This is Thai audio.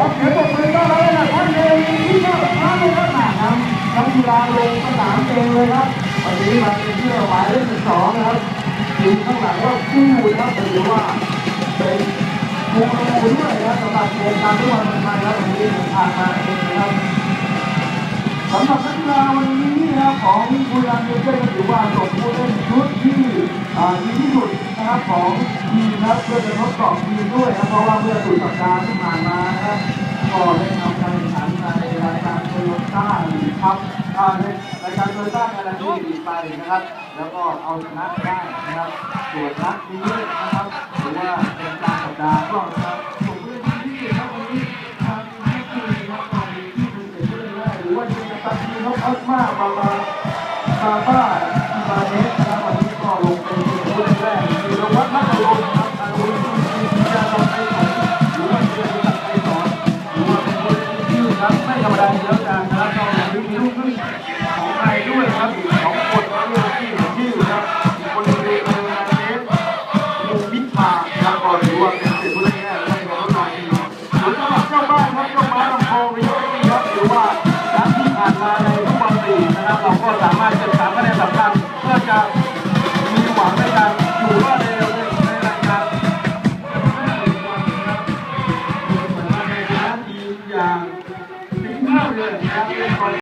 อเสียงปรบมือต้อนรับเลยนะครับเดวิดที่เข้ามาเลยครับมาทำนักกีฬาลงสนามเองเลยครับวันนี้มาเป็นเสื้อหมายเลขสิบสองนะครับยืนข้างหลังว่าคู่นะครับหรือว่าเป็นกูรูด้วยนะสำหรับวงการฟุตบอลเมืองไทยครับวันนี้เดินทางมาเองนะครับสำหรับนักกีฬาวันนี้นะครับของบุรีรัมย์ยูไนเต็ดถือว่าส่งผู้เล่นชุดที่ ดีที่สุดนะครับของทีมนะครับเพื่อจะทดสอบทีมด้วยนะเพราะว่าเมื่อสุดสัปดาห์ที่ผ่านมานะครับก็ได้ทำการแข่งขันในรายการโตโยต้าครับอ่าในรายการโตโยต้าการันตีดีไปนะครับ แล้วก็เอาชนะได้นะครับส่วนนัดนี้นะครับถือว่าเป็นกลางสัปดาห์ก็นะครับส่งผู้เล่นที่ดีครับวันนี้ทางที่ดีนะครับตอนนี้ที่เป็นเด็กผู้เล่นแรกหรือว่าจะตัดทีนกอัลมาบาบาบาบ้าอิบาเนสนะครับวัน วิโยมีครับถือว่านัดที่ผ่านมาในทุกวันลีนะครับ เราก็สามารถเก็บสามคะแนนสำคัญเพื่อจะมีหวังในการอยู่รอดในในรายการอย่างถึงเท่าเลยนะครับ